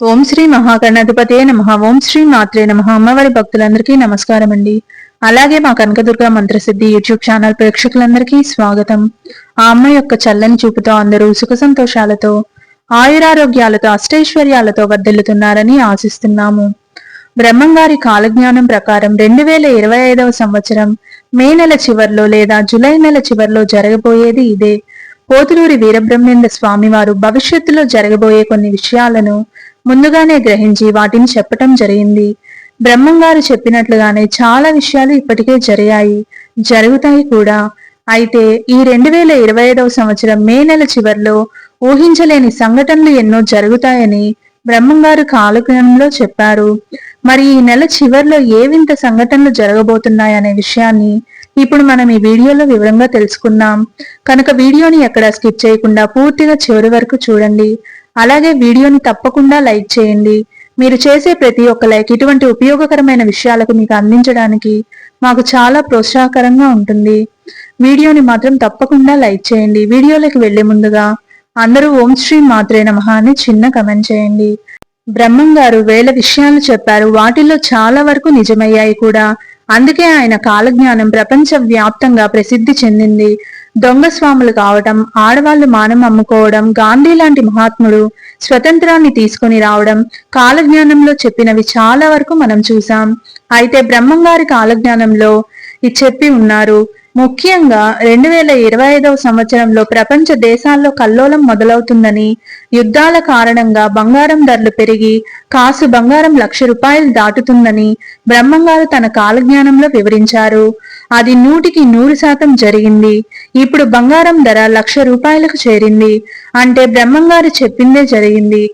ఓం శ్రీ మహాగణాధిపతే నమ. ఓం శ్రీ మాత్రే నమ. అమ్మవారి భక్తులందరికీ నమస్కారం అండి అలాగే మా కనకదుర్గ మంత్రసిద్ధి యూట్యూబ్ ఛానల్ ప్రేక్షకులందరికీ స్వాగతం. ఆ అమ్మ యొక్క చల్లని చూపుతో అందరూ సుఖ సంతోషాలతో ఆయురారోగ్యాలతో అష్టైశ్వర్యాలతో వర్ధిల్లుతున్నారని ఆశిస్తున్నాము. బ్రహ్మంగారి కాలజ్ఞానం ప్రకారం రెండు వేల ఇరవై ఐదవ సంవత్సరం మే నెల చివర్లో లేదా జులై నెల చివరిలో జరగబోయేది ఇదే. పోతులూరి వీరబ్రహ్మేంద్ర స్వామివారు భవిష్యత్తులో జరగబోయే కొన్ని విషయాలను ముందుగానే గ్రహించి వాటిని చెప్పటం జరిగింది. బ్రహ్మంగారు చెప్పినట్లుగానే చాలా విషయాలు ఇప్పటికే జరిగాయి. జరుగుతాయి కూడా. అయితే ఈ రెండు వేల ఇరవై ఐదవ సంవత్సరం మే నెల చివరిలో ఊహించలేని సంఘటనలు ఎన్నో జరుగుతాయని బ్రహ్మంగారు కాలజ్ఞానంలో చెప్పారు. మరి ఈ నెల చివరిలో ఏ వింత సంఘటనలు జరగబోతున్నాయనే విషయాన్ని ఇప్పుడు మనం ఈ వీడియోలో వివరంగా తెలుసుకుందాం. కనుక వీడియోని ఎక్కడ స్కిప్ చేయకుండా పూర్తిగా చివరి వరకు చూడండి. అలాగే వీడియోని తప్పకుండా లైక్ చేయండి. మీరు చేసే ప్రతి ఒక్క లైక్ ఇటువంటి ఉపయోగకరమైన విషయాలకు మీకు అందించడానికి మాకు చాలా ప్రోత్సాహకరంగా ఉంటుంది. వీడియోని మాత్రం తప్పకుండా లైక్ చేయండి. వీడియోలోకి వెళ్ళే ముందుగా అందరూ ఓం శ్రీ మాత్రే నమ అని చిన్న కమెంట్ చేయండి. బ్రహ్మం గారు వేల విషయాలు చెప్పారు. వాటిల్లో చాలా వరకు నిజమయ్యాయి కూడా. అందుకే ఆయన కాలజ్ఞానం ప్రపంచ వ్యాప్తంగా ప్రసిద్ధి చెందింది. దొంగ స్వాములు కావడం ఆడవాళ్ళు మానం అమ్ముకోవడం గాంధీ లాంటి మహాత్ముడు స్వతంత్రాన్ని తీసుకుని రావడం కాలజ్ఞానంలో చెప్పినవి చాలా వరకు మనం చూసాం అయితే బ్రహ్మంగారి కాలజ్ఞానంలో ఇది చెప్పి ఉన్నారు. ముఖ్యంగా రెండు వేల ఇరవై ఐదవ సంవత్సరంలో ప్రపంచ దేశాల్లో కల్లోలం మొదలవుతుందని యుద్ధాల కారణంగా బంగారం ధరలు పెరిగి కాసు బంగారం లక్ష రూపాయలు దాటుతుందని బ్రహ్మంగారు తన కాలజ్ఞానంలో వివరించారు. అది నూటికి నూరు శాతం జరిగింది. ఇప్పుడు బంగారం ధర లక్ష రూపాయలకు చేరింది. అంటే బ్రహ్మంగారు చెప్పిందే జరిగింది.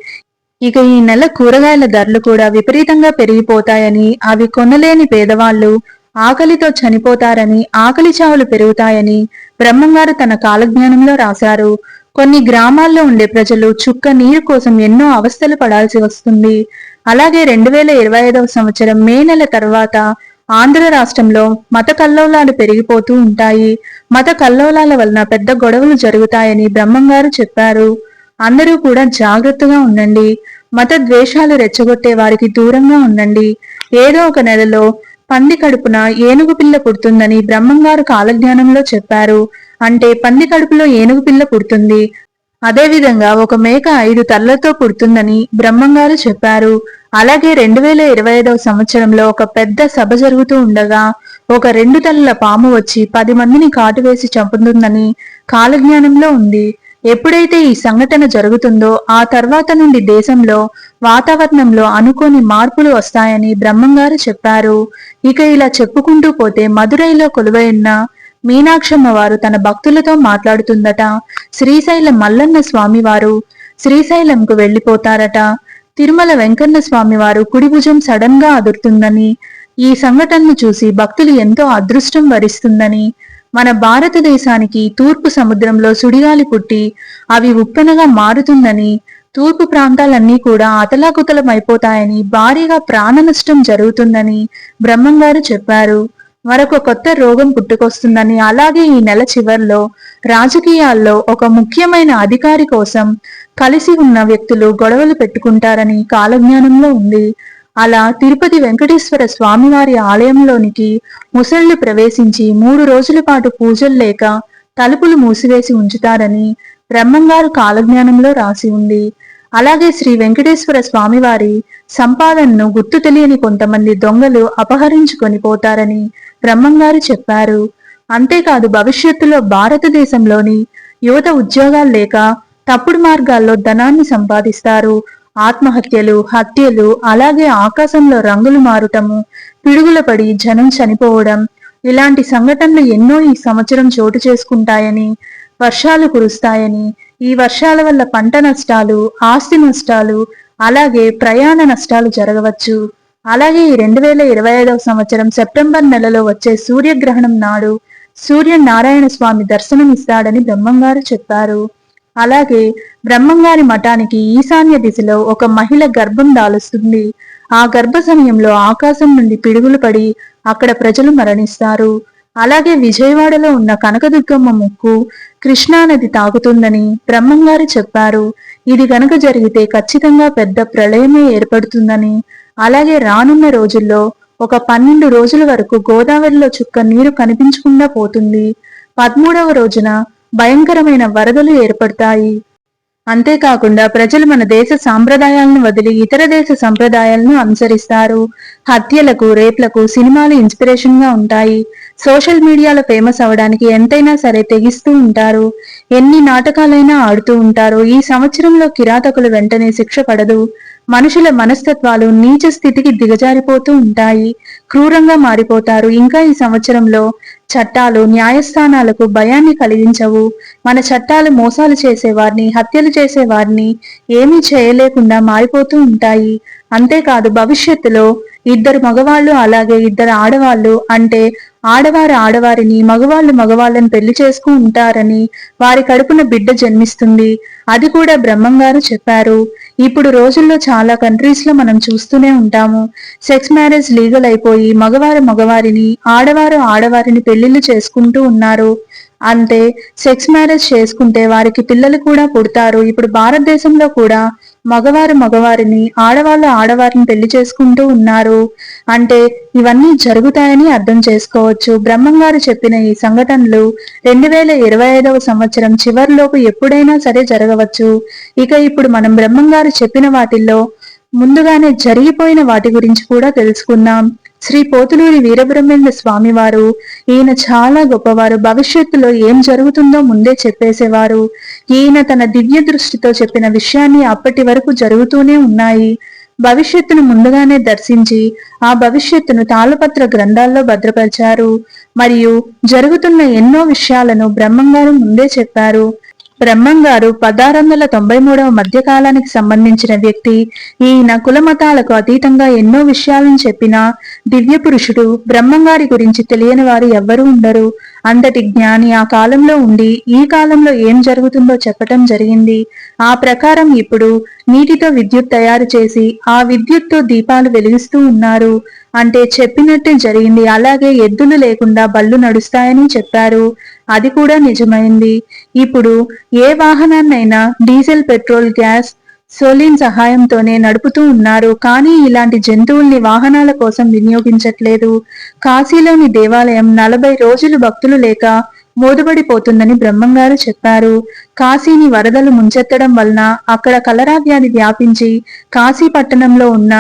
ఇక ఈ నెల కూరగాయల ధరలు కూడా విపరీతంగా పెరిగిపోతాయని అవి కొనలేని పేదవాళ్ళు ఆకలితో చనిపోతారని ఆకలి చావులు పెరుగుతాయని బ్రహ్మంగారు తన కాలజ్ఞానంలో రాశారు. కొన్ని గ్రామాల్లో ఉండే ప్రజలు చుక్క నీరు కోసం ఎన్నో అవస్థలు పడాల్సి వస్తుంది. అలాగే రెండు వేల ఇరవై ఐదవ సంవత్సరం మే నెల తర్వాత ఆంధ్ర రాష్ట్రంలో మత కల్లోలాలు పెరిగిపోతూ ఉంటాయి. మత కల్లోలాల వలన పెద్ద గొడవలు జరుగుతాయని బ్రహ్మంగారు చెప్పారు. అందరూ కూడా జాగ్రత్తగా ఉండండి. మత ద్వేషాలు రెచ్చగొట్టే వారికి దూరంగా ఉండండి. ఏదో ఒక నెలలో పంది కడుపున ఏనుగు పిల్ల పుడుతుందని బ్రహ్మంగారు కాలజ్ఞానంలో చెప్పారు. అంటే పంది కడుపులో ఏనుగు పిల్ల పుడుతుంది. అదేవిధంగా ఒక మేక ఐదు తలలతో పుడుతుందని బ్రహ్మంగారు చెప్పారు. అలాగే రెండు వేల ఇరవై ఐదవ సంవత్సరంలో ఒక పెద్ద సభ జరుగుతూ ఉండగా ఒక రెండు తలల పాము వచ్చి పది మందిని కాటువేసి చంపుతుందని కాలజ్ఞానంలో ఉంది. ఎప్పుడైతే ఈ సంఘటన జరుగుతుందో ఆ తర్వాత నుండి దేశంలో వాతావరణంలో అనుకోని మార్పులు వస్తాయని బ్రహ్మంగారు చెప్పారు. ఇక ఇలా చెప్పుకుంటూ పోతే మదురైలో కొలువైన మీనాక్షమ్మ వారు తన భక్తులతో మాట్లాడుతుందట. శ్రీశైలం మల్లన్న స్వామివారు శ్రీశైలంకు వెళ్ళిపోతారట తిరుమల వెంకన్న స్వామివారు కుడిభుజం సడన్గా అదురుతుందని ఈ సంఘటనను చూసి భక్తులు ఎంతో అదృష్టం వరిస్తుందని మన భారతదేశానికి తూర్పు సముద్రంలో సుడిగాలి పుట్టి అవి ఉప్పెనగా మారుతుందని తూర్పు ప్రాంతాలన్నీ కూడా అతలాకుతలమైపోతాయని భారీగా ప్రాణ నష్టం జరుగుతుందని బ్రహ్మంగారు చెప్పారు. మరొక కొత్త రోగం పుట్టుకొస్తుందని అలాగే ఈ నెల చివర్లో రాజకీయాల్లో ఒక ముఖ్యమైన అధికారి కోసం కలిసి ఉన్న వ్యక్తులు గొడవలు పెట్టుకుంటారని కాలజ్ఞానంలో ఉంది. అలా తిరుపతి వెంకటేశ్వర స్వామివారి ఆలయంలోనికి ముసళ్ళు ప్రవేశించి మూడు రోజుల పాటు పూజలు లేక తలుపులు మూసివేసి ఉంచుతారని బ్రహ్మంగారు కాలజ్ఞానంలో రాసి ఉంది. అలాగే శ్రీ వెంకటేశ్వర స్వామివారి సంపాదనను గుర్తు తెలియని కొంతమంది దొంగలు అపహరించుకొని పోతారని బ్రహ్మంగారు చెప్పారు. అంతేకాదు భవిష్యత్తులో భారతదేశంలోని యువత ఉద్యోగాలు లేక తప్పుడు మార్గాల్లో ధనాన్ని సంపాదిస్తారు. ఆత్మహత్యలు హత్యలు అలాగే ఆకాశంలో రంగులు మారటము పిడుగుల పడి జనం చనిపోవడం ఇలాంటి సంఘటనలు ఎన్నో ఈ సంవత్సరం చోటు చేసుకుంటాయని వర్షాలు కురుస్తాయని ఈ వర్షాల వల్ల పంట నష్టాలు ఆస్తి నష్టాలు అలాగే ప్రయాణ నష్టాలు జరగవచ్చు. అలాగే ఈ రెండు వేల ఇరవై ఐదవ సంవత్సరం సెప్టెంబర్ నెలలో వచ్చే సూర్యగ్రహణం నాడు సూర్య నారాయణ స్వామి దర్శనం ఇస్తాడని బ్రహ్మంగారు చెప్పారు. అలాగే బ్రహ్మంగారి మఠానికి ఈశాన్య దిశలో ఒక మహిళ గర్భం దాలుస్తుంది. ఆ గర్భ సమయంలో ఆకాశం నుండి పిడుగులు పడి అక్కడ ప్రజలు మరణిస్తారు. అలాగే విజయవాడలో ఉన్న కనకదుర్గమ్మ ముక్కు కృష్ణానది తాగుతుందని బ్రహ్మంగారు చెప్పారు. ఇది గనక జరిగితే ఖచ్చితంగా పెద్ద ప్రళయమే ఏర్పడుతుందని. అలాగే రానున్న రోజుల్లో ఒక పన్నెండు రోజుల వరకు గోదావరిలో చుక్క నీరు కనిపించకుండా పోతుంది. పదమూడవ రోజున భయంకరమైన వరదలు ఏర్పడతాయి. అంతేకాకుండా ప్రజలు మన దేశ సాంప్రదాయాలను వదిలి ఇతర దేశ సంప్రదాయాలను అనుసరిస్తారు. హత్యలకు రేప్లకు సినిమాలు ఇన్స్పిరేషన్గా ఉంటాయి. సోషల్ మీడియాలో ఫేమస్ అవడానికి ఎంతైనా సరే తెగిస్తూ ఉంటారు. ఎన్ని నాటకాలైనా ఆడుతూ ఉంటారు. ఈ సంవత్సరంలో కిరాతకులు వెంటనే శిక్ష పడదు. మనుషుల మనస్తత్వాలు నీచ స్థితికి దిగజారిపోతూ ఉంటాయి. క్రూరంగా మారిపోతారు. ఇంకా ఈ సంవత్సరంలో చట్టాలు న్యాయస్థానాలకు భయాన్ని కలిగించవు. మన చట్టాలు మోసాలు చేసేవారిని హత్యలు చేసేవారిని ఏమీ చేయలేకుండా మారిపోతూ ఉంటాయి. అంతేకాదు భవిష్యత్తులో ఇద్దరు మగవాళ్ళు అలాగే ఇద్దరు ఆడవాళ్ళు అంటే ఆడవారు ఆడవారిని మగవాళ్ళు మగవాళ్ళని పెళ్ళి చేసుకుంటూ ఉంటారని వారి కడుపున బిడ్డ జన్మిస్తుంది. అది కూడా బ్రహ్మంగారు చెప్పారు. ఇప్పుడు రోజుల్లో చాలా కంట్రీస్లో మనం చూస్తూనే ఉంటాము. సెక్స్ మ్యారేజ్ లీగల్ అయిపోయి మగవారు మగవారిని ఆడవారు ఆడవారిని పెళ్ళిళ్ళు చేసుకుంటూ ఉన్నారు. అంటే సెక్స్ మ్యారేజ్ చేసుకుంటే వారికి పిల్లలు కూడా పుడతారు. ఇప్పుడు భారతదేశంలో కూడా మగవారు మగవారిని ఆడవాళ్ళు ఆడవారిని పెళ్ళి చేసుకుంటూ ఉన్నారు. అంటే ఇవన్నీ జరుగుతాయని అర్థం చేసుకోవచ్చు. బ్రహ్మంగారు చెప్పిన ఈ సంఘటనలు రెండు వేల ఇరవై ఐదవ సంవత్సరం చివరిలోపు ఎప్పుడైనా సరే జరగవచ్చు. ఇక ఇప్పుడు మనం బ్రహ్మంగారు చెప్పిన వాటిల్లో ముందుగానే జరిగిపోయిన వాటి గురించి కూడా తెలుసుకుందాం. శ్రీ పోతులూరి వీరబ్రహ్మేంద్ర స్వామివారు. ఈయన చాలా గొప్పవారు. భవిష్యత్తులో ఏం జరుగుతుందో ముందే చెప్పేసేవారు. ఈయన తన దివ్య దృష్టితో చెప్పిన విషయాన్ని అప్పటి వరకు జరుగుతూనే ఉన్నాయి. భవిష్యత్తును ముందుగానే దర్శించి ఆ భవిష్యత్తును తాళపత్ర గ్రంథాల్లో భద్రపరిచారు. మరియు జరుగుతున్న ఎన్నో విషయాలను బ్రహ్మంగారు ముందే చెప్పారు. బ్రహ్మం గారు పదహారు వందల తొంభై మూడవ మధ్యకాలానికి సంబంధించిన వ్యక్తి. ఈయన కులమతాలకు అతీతంగా ఎన్నో విషయాలను చెప్పిన దివ్య పురుషుడు బ్రహ్మంగారి గురించి తెలియని వారు ఎవ్వరూ ఉండరు. అంతటి జ్ఞాని ఆ కాలంలో ఉండి ఈ కాలంలో ఏం జరుగుతుందో చెప్పటం జరిగింది. ఆ ప్రకారం ఇప్పుడు నీటితో విద్యుత్ తయారు చేసి ఆ విద్యుత్తో దీపాలు వెలిగిస్తూ ఉన్నారు. అంటే చెప్పినట్టే జరిగింది. అలాగే ఎద్దులు లేకుండా బళ్ళు నడుస్తాయని చెప్పారు. అది కూడా నిజమైంది. ఇప్పుడు ఏ వాహనాన్నైనా డీజిల్ పెట్రోల్ గ్యాస్ సోలిన్ సహాయంతోనే నడుపుతూ ఉన్నారు. కానీ ఇలాంటి జంతువుల్ని వాహనాల కోసం వినియోగించట్లేదు. కాశీలోని దేవాలయం నలభై రోజులు భక్తులు లేక మూదుబడిపోతుందని బ్రహ్మంగారు చెప్పారు. కాశీని వరదలు ముంచెత్తడం వలన అక్కడ కలరా వ్యాధి వ్యాపించి కాశీ పట్టణంలో ఉన్న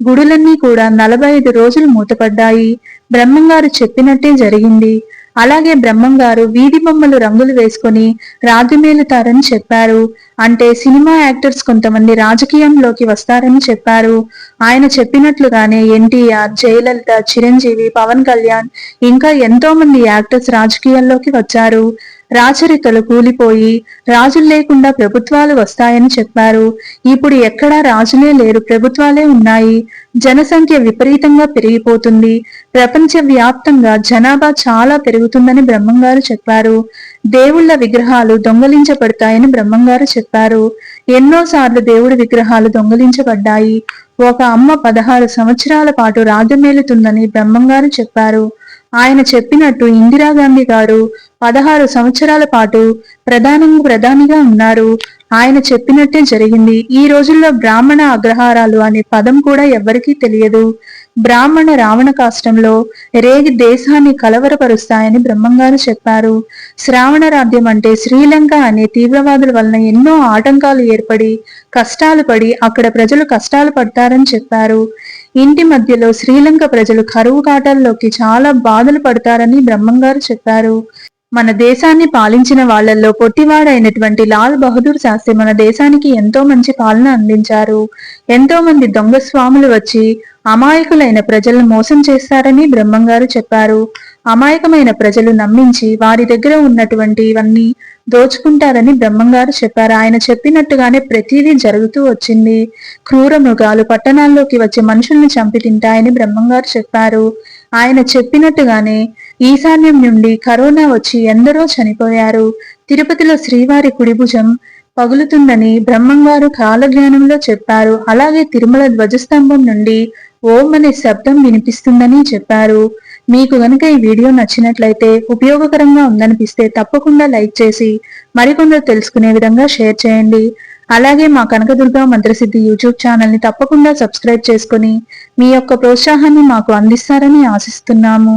గుడులన్నీ కూడా నలభై ఐదు రోజులు మూతపడ్డాయి. బ్రహ్మంగారు చెప్పినట్టే జరిగింది. అలాగే బ్రహ్మంగారు వీధి బొమ్మలు రంగులు వేసుకుని రాజుమేలుతారని చెప్పారు. అంటే సినిమా యాక్టర్స్ కొంతమంది రాజకీయంలోకి వస్తారని చెప్పారు. ఆయన చెప్పినట్లుగానే ఎన్టీఆర్ జయలలిత చిరంజీవి పవన్ కళ్యాణ్ ఇంకా ఎంతో మంది యాక్టర్స్ రాజకీయాల్లోకి వచ్చారు. రాచరికలు కూలిపోయి రాజులు లేకుండా ప్రభుత్వాలు వస్తాయని చెప్పారు. ఇప్పుడు ఎక్కడా రాజులే లేరు ప్రభుత్వాలే ఉన్నాయి. జనసంఖ్య విపరీతంగా పెరిగిపోతుంది. ప్రపంచ వ్యాప్తంగా జనాభా చాలా పెరుగుతుందని బ్రహ్మంగారు చెప్పారు. దేవుళ్ళ విగ్రహాలు దొంగలించబడతాయని బ్రహ్మంగారు చెప్పారు. ఎన్నోసార్లు దేవుడి విగ్రహాలు దొంగలించబడ్డాయి. ఒక అమ్మ పదహారు సంవత్సరాల పాటు రాజమేలుతుందని బ్రహ్మంగారు చెప్పారు. ఆయన చెప్పినట్టు ఇందిరాగాంధీ గారు పదహారు సంవత్సరాల పాటు ప్రధానంగా ప్రధానిగా ఉన్నారు. ఆయన చెప్పినట్టే జరిగింది. ఈ రోజుల్లో బ్రాహ్మణ అగ్రహారాలు అనే పదం కూడా ఎవ్వరికీ తెలియదు. బ్రాహ్మణ రావణ కాష్టంలో రేగి దేశాన్ని కలవరపరుస్తాయని బ్రహ్మంగారు చెప్పారు. శ్రావణ రాజ్యం అంటే శ్రీలంక అనే తీవ్రవాదుల వలన ఎన్నో ఆటంకాలు ఏర్పడి కష్టాలు పడి అక్కడ ప్రజలు కష్టాలు పడతారని చెప్పారు. ఇంటి మధ్యలో శ్రీలంక ప్రజలు కరువు కాటల్లోకి చాలా బాధలు పడతారని బ్రహ్మంగారు చెప్పారు. మన దేశాన్ని పాలించిన వాళ్ళలో పొట్టివాడైనటువంటి లాల్ బహదూర్ శాస్త్రి మన దేశానికి ఎంతో మంచి పాలన అందించారు. ఎంతో మంది దొంగ స్వాములు వచ్చి అమాయకులైన ప్రజలను మోసం చేస్తారని బ్రహ్మంగారు చెప్పారు. అమాయకమైన ప్రజలు నమ్మించి వారి దగ్గర ఉన్నటువంటివన్నీ దోచుకుంటారని బ్రహ్మంగారు చెప్పారు. ఆయన చెప్పినట్టుగానే ప్రతిదీ జరుగుతూ వచ్చింది. క్రూర మృగాలు పట్టణాల్లోకి వచ్చి మనుషుల్ని చంపి తింటాయని బ్రహ్మంగారు చెప్పారు. ఆయన చెప్పినట్టుగానే ఈశాన్యం నుండి కరోనా వచ్చి ఎందరో చనిపోయారు. తిరుపతిలో శ్రీవారి కుడిభుజం పగులుతుందని బ్రహ్మంగారు కాలజ్ఞానంలో చెప్పారు. అలాగే తిరుమల ధ్వజస్తంభం నుండి ఓం అనే శబ్దం వినిపిస్తుందని చెప్పారు. మీకు గనుక ఈ వీడియో నచ్చినట్లయితే ఉపయోగకరంగా ఉందనిపిస్తే తప్పకుండా లైక్ చేసి మరికొందరు తెలుసుకునే విధంగా షేర్ చేయండి. అలాగే మా కనకదుర్గ మంత్రసిద్ధి యూట్యూబ్ ఛానల్ని తప్పకుండా సబ్స్క్రైబ్ చేసుకుని మీ యొక్క ప్రోత్సాహాన్ని మాకు అందిస్తారని ఆశిస్తున్నాము.